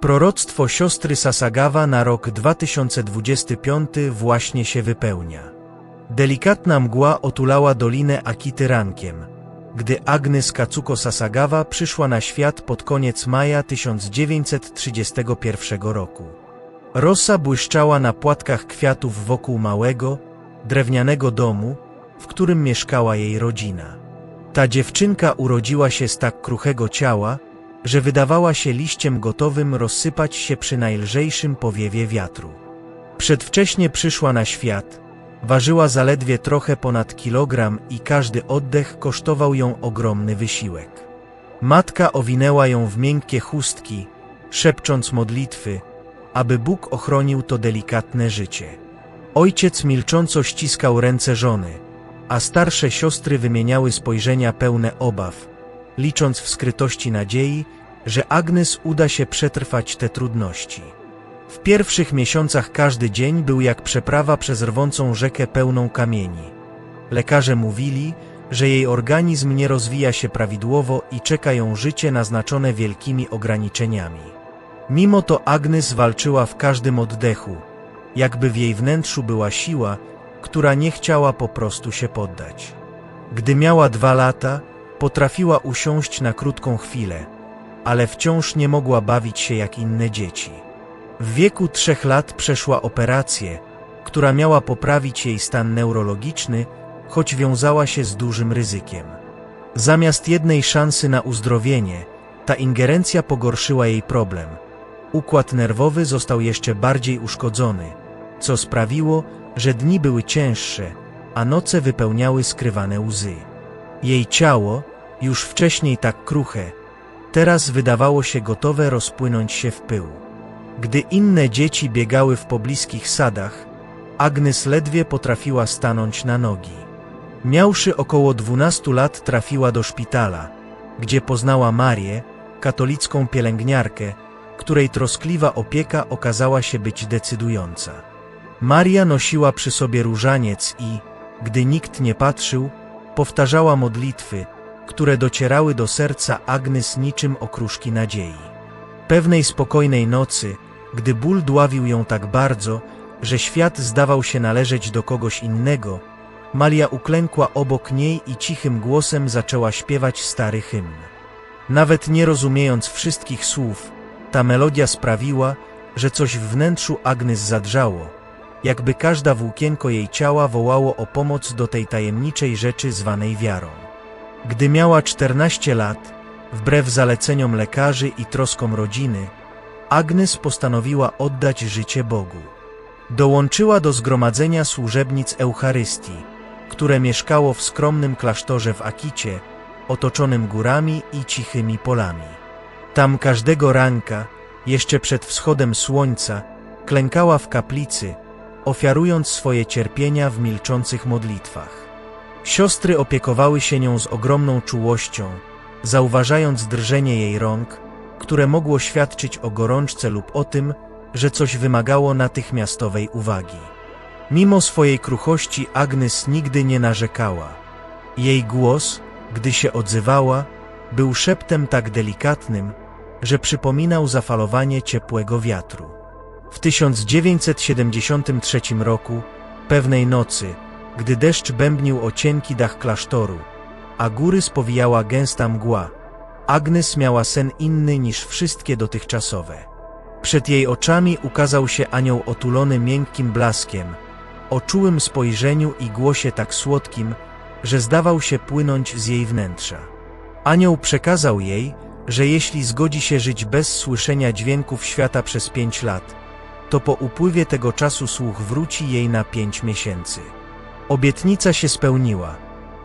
Proroctwo siostry Sasagawa na rok 2025 właśnie się wypełnia. Delikatna mgła otulała dolinę Akity rankiem, gdy Agnes Katsuko Sasagawa przyszła na świat pod koniec maja 1931 roku. Rosa błyszczała na płatkach kwiatów wokół małego, drewnianego domu, w którym mieszkała jej rodzina. Ta dziewczynka urodziła się z tak kruchego ciała, że wydawała się liściem gotowym rozsypać się przy najlżejszym powiewie wiatru. Przedwcześnie przyszła na świat, ważyła zaledwie trochę ponad kilogram i każdy oddech kosztował ją ogromny wysiłek. Matka owinęła ją w miękkie chustki, szepcząc modlitwy, aby Bóg ochronił to delikatne życie. Ojciec milcząco ściskał ręce żony, a starsze siostry wymieniały spojrzenia pełne obaw, licząc w skrytości nadziei, że Agnes uda się przetrwać te trudności. W pierwszych miesiącach każdy dzień był jak przeprawa przez rwącą rzekę pełną kamieni. Lekarze mówili, że jej organizm nie rozwija się prawidłowo i czeka ją życie naznaczone wielkimi ograniczeniami. Mimo to Agnes walczyła w każdym oddechu, jakby w jej wnętrzu była siła, która nie chciała po prostu się poddać. Gdy miała dwa lata, potrafiła usiąść na krótką chwilę, ale wciąż nie mogła bawić się jak inne dzieci. W wieku trzech lat przeszła operację, która miała poprawić jej stan neurologiczny, choć wiązała się z dużym ryzykiem. Zamiast jednej szansy na uzdrowienie, ta ingerencja pogorszyła jej problem. Układ nerwowy został jeszcze bardziej uszkodzony, co sprawiło, że dni były cięższe, a noce wypełniały skrywane łzy. Jej ciało, już wcześniej tak kruche, teraz wydawało się gotowe rozpłynąć się w pył. Gdy inne dzieci biegały w pobliskich sadach, Agnes ledwie potrafiła stanąć na nogi. Miałszy około 12 lat trafiła do szpitala, gdzie poznała Marię, katolicką pielęgniarkę, której troskliwa opieka okazała się być decydująca. Maria nosiła przy sobie różaniec i, gdy nikt nie patrzył, powtarzała modlitwy, które docierały do serca Agnes niczym okruszki nadziei. Pewnej spokojnej nocy, gdy ból dławił ją tak bardzo, że świat zdawał się należeć do kogoś innego, Maria uklękła obok niej i cichym głosem zaczęła śpiewać stary hymn. Nawet nie rozumiejąc wszystkich słów, ta melodia sprawiła, że coś w wnętrzu Agnes zadrżało, jakby każda włókienko jej ciała wołało o pomoc do tej tajemniczej rzeczy zwanej wiarą. Gdy miała 14 lat, wbrew zaleceniom lekarzy i troskom rodziny, Agnes postanowiła oddać życie Bogu. Dołączyła do zgromadzenia służebnic Eucharystii, które mieszkało w skromnym klasztorze w Akicie, otoczonym górami i cichymi polami. Tam każdego ranka, jeszcze przed wschodem słońca, klękała w kaplicy, ofiarując swoje cierpienia w milczących modlitwach. Siostry opiekowały się nią z ogromną czułością, zauważając drżenie jej rąk, które mogło świadczyć o gorączce lub o tym, że coś wymagało natychmiastowej uwagi. Mimo swojej kruchości Agnes nigdy nie narzekała. Jej głos, gdy się odzywała, był szeptem tak delikatnym, że przypominał zafalowanie ciepłego wiatru. W 1973 roku, pewnej nocy, gdy deszcz bębnił o cienki dach klasztoru, a góry spowijała gęsta mgła, Agnes miała sen inny niż wszystkie dotychczasowe. Przed jej oczami ukazał się anioł otulony miękkim blaskiem, o czułym spojrzeniu i głosie tak słodkim, że zdawał się płynąć z jej wnętrza. Anioł przekazał jej, że jeśli zgodzi się żyć bez słyszenia dźwięków świata przez pięć lat, to po upływie tego czasu słuch wróci jej na pięć miesięcy. Obietnica się spełniła.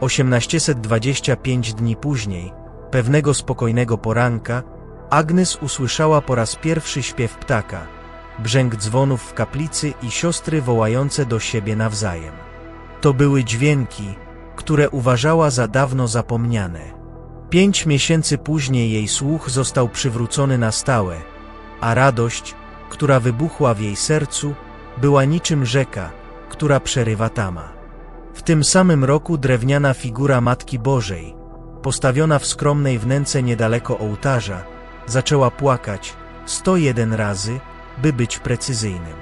1825 dni później, pewnego spokojnego poranka, Agnes usłyszała po raz pierwszy śpiew ptaka, brzęk dzwonów w kaplicy i siostry wołające do siebie nawzajem. To były dźwięki, które uważała za dawno zapomniane. Pięć miesięcy później jej słuch został przywrócony na stałe, a radość, która wybuchła w jej sercu, była niczym rzeka, która przerywa tama. W tym samym roku drewniana figura Matki Bożej, postawiona w skromnej wnęce niedaleko ołtarza, zaczęła płakać, 101 razy, by być precyzyjnym.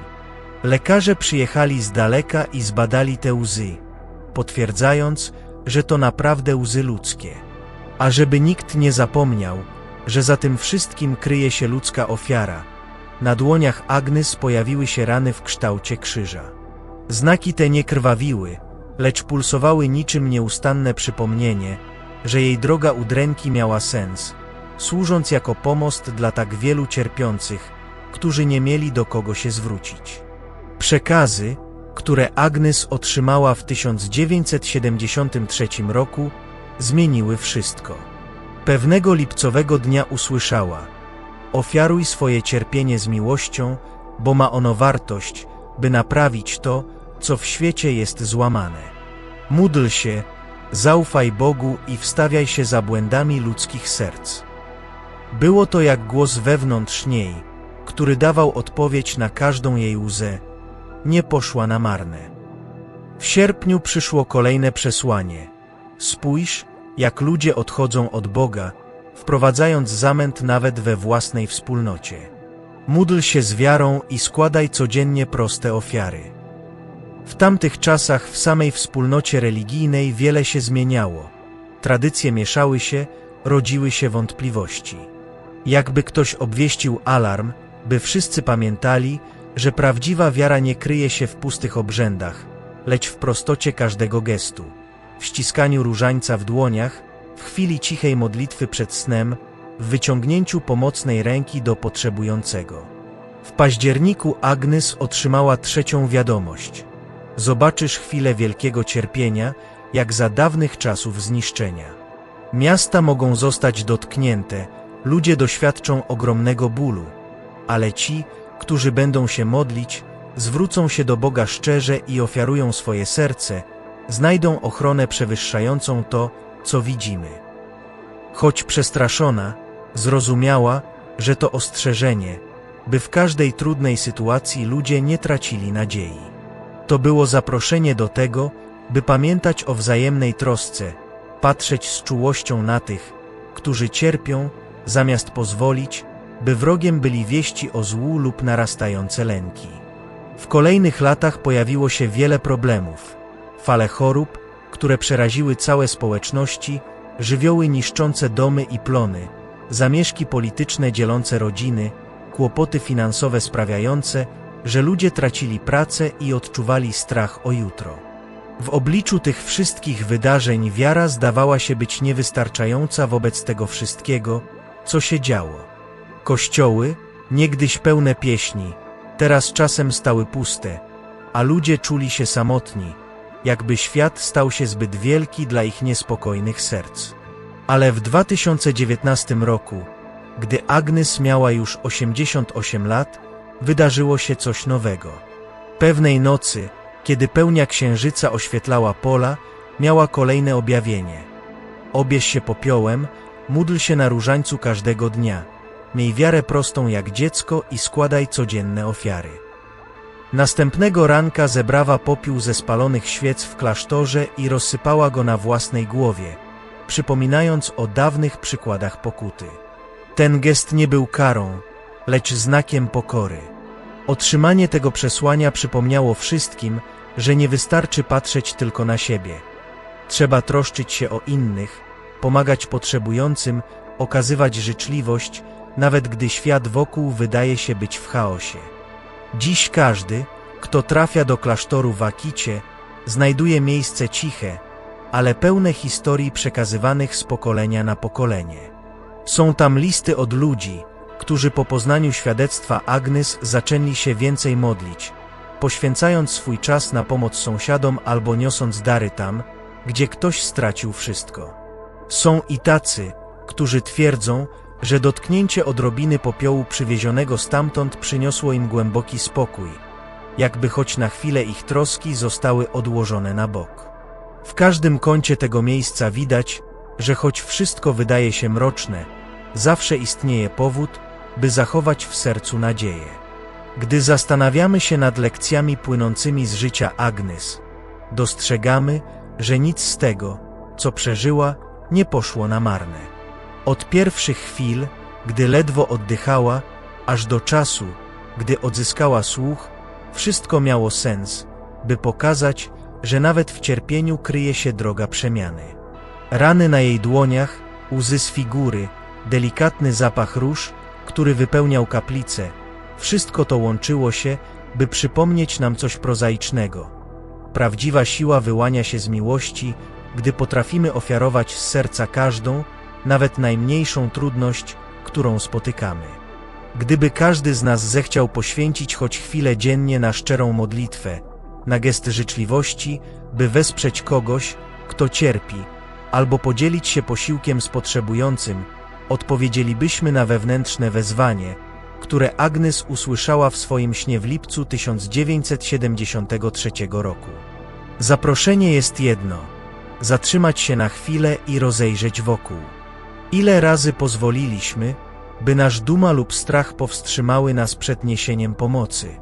Lekarze przyjechali z daleka i zbadali te łzy, potwierdzając, że to naprawdę łzy ludzkie. A żeby nikt nie zapomniał, że za tym wszystkim kryje się ludzka ofiara, na dłoniach Agnes pojawiły się rany w kształcie krzyża. Znaki te nie krwawiły, lecz pulsowały niczym nieustanne przypomnienie, że jej droga udręki miała sens, służąc jako pomost dla tak wielu cierpiących, którzy nie mieli do kogo się zwrócić. Przekazy, które Agnes otrzymała w 1973 roku, zmieniły wszystko. Pewnego lipcowego dnia usłyszała: Ofiaruj swoje cierpienie z miłością, bo ma ono wartość, by naprawić to, co w świecie jest złamane. Módl się, zaufaj Bogu i wstawiaj się za błędami ludzkich serc. Było to jak głos wewnątrz niej, który dawał odpowiedź na każdą jej łzę, nie poszła na marne. W sierpniu przyszło kolejne przesłanie. Spójrz, jak ludzie odchodzą od Boga, wprowadzając zamęt nawet we własnej wspólnocie. Módl się z wiarą i składaj codziennie proste ofiary. W tamtych czasach w samej wspólnocie religijnej wiele się zmieniało. Tradycje mieszały się, rodziły się wątpliwości. Jakby ktoś obwieścił alarm, by wszyscy pamiętali, że prawdziwa wiara nie kryje się w pustych obrzędach, lecz w prostocie każdego gestu, w ściskaniu różańca w dłoniach, w chwili cichej modlitwy przed snem, w wyciągnięciu pomocnej ręki do potrzebującego. W październiku Agnes otrzymała trzecią wiadomość. Zobaczysz chwilę wielkiego cierpienia, jak za dawnych czasów zniszczenia. Miasta mogą zostać dotknięte, ludzie doświadczą ogromnego bólu, ale ci, którzy będą się modlić, zwrócą się do Boga szczerze i ofiarują swoje serce, znajdą ochronę przewyższającą to, co widzimy. Choć przestraszona, zrozumiała, że to ostrzeżenie, by w każdej trudnej sytuacji ludzie nie tracili nadziei. To było zaproszenie do tego, by pamiętać o wzajemnej trosce, patrzeć z czułością na tych, którzy cierpią, zamiast pozwolić, by wrogiem byli wieści o złu lub narastające lęki. W kolejnych latach pojawiło się wiele problemów. Fale chorób, które przeraziły całe społeczności, żywioły niszczące domy i plony, zamieszki polityczne dzielące rodziny, kłopoty finansowe sprawiające, że ludzie tracili pracę i odczuwali strach o jutro. W obliczu tych wszystkich wydarzeń wiara zdawała się być niewystarczająca wobec tego wszystkiego, co się działo. Kościoły, niegdyś pełne pieśni, teraz czasem stały puste, a ludzie czuli się samotni, jakby świat stał się zbyt wielki dla ich niespokojnych serc. Ale w 2019 roku, gdy Agnes miała już 88 lat, wydarzyło się coś nowego. Pewnej nocy, kiedy pełnia księżyca oświetlała pola, miała kolejne objawienie. Obierz się popiołem, módl się na różańcu każdego dnia – Miej wiarę prostą jak dziecko i składaj codzienne ofiary. Następnego ranka zebrała popiół ze spalonych świec w klasztorze i rozsypała go na własnej głowie, przypominając o dawnych przykładach pokuty. Ten gest nie był karą, lecz znakiem pokory. Otrzymanie tego przesłania przypomniało wszystkim, że nie wystarczy patrzeć tylko na siebie. Trzeba troszczyć się o innych, pomagać potrzebującym, okazywać życzliwość, nawet gdy świat wokół wydaje się być w chaosie. Dziś każdy, kto trafia do klasztoru w Akicie, znajduje miejsce ciche, ale pełne historii przekazywanych z pokolenia na pokolenie. Są tam listy od ludzi, którzy po poznaniu świadectwa Agnes zaczęli się więcej modlić, poświęcając swój czas na pomoc sąsiadom albo niosąc dary tam, gdzie ktoś stracił wszystko. Są i tacy, którzy twierdzą, że dotknięcie odrobiny popiołu przywiezionego stamtąd przyniosło im głęboki spokój, jakby choć na chwilę ich troski zostały odłożone na bok. W każdym kącie tego miejsca widać, że choć wszystko wydaje się mroczne, zawsze istnieje powód, by zachować w sercu nadzieję. Gdy zastanawiamy się nad lekcjami płynącymi z życia Agnes, dostrzegamy, że nic z tego, co przeżyła, nie poszło na marne. Od pierwszych chwil, gdy ledwo oddychała, aż do czasu, gdy odzyskała słuch, wszystko miało sens, by pokazać, że nawet w cierpieniu kryje się droga przemiany. Rany na jej dłoniach, łzy z figury, delikatny zapach róż, który wypełniał kaplicę, wszystko to łączyło się, by przypomnieć nam coś prozaicznego. Prawdziwa siła wyłania się z miłości, gdy potrafimy ofiarować z serca każdą, nawet najmniejszą trudność, którą spotykamy. Gdyby każdy z nas zechciał poświęcić choć chwilę dziennie na szczerą modlitwę, na gest życzliwości, by wesprzeć kogoś, kto cierpi, albo podzielić się posiłkiem z potrzebującym, odpowiedzielibyśmy na wewnętrzne wezwanie, które Agnes usłyszała w swoim śnie w lipcu 1973 roku. Zaproszenie jest jedno: zatrzymać się na chwilę i rozejrzeć wokół. Ile razy pozwoliliśmy, by nasz duma lub strach powstrzymały nas przed niesieniem pomocy?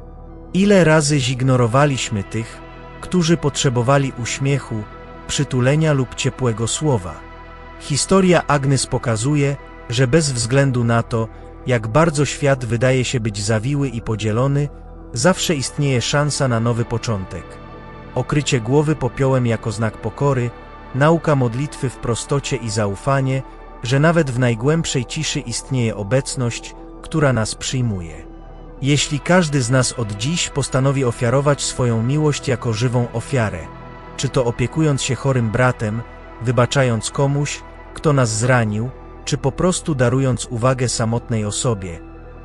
Ile razy zignorowaliśmy tych, którzy potrzebowali uśmiechu, przytulenia lub ciepłego słowa? Historia Agnes pokazuje, że bez względu na to, jak bardzo świat wydaje się być zawiły i podzielony, zawsze istnieje szansa na nowy początek. Okrycie głowy popiołem jako znak pokory, nauka modlitwy w prostocie i zaufanie, że nawet w najgłębszej ciszy istnieje obecność, która nas przyjmuje. Jeśli każdy z nas od dziś postanowi ofiarować swoją miłość jako żywą ofiarę, czy to opiekując się chorym bratem, wybaczając komuś, kto nas zranił, czy po prostu darując uwagę samotnej osobie,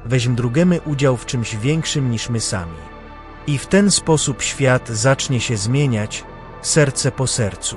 weźm drugiemy udział w czymś większym niż my sami. I w ten sposób świat zacznie się zmieniać, serce po sercu.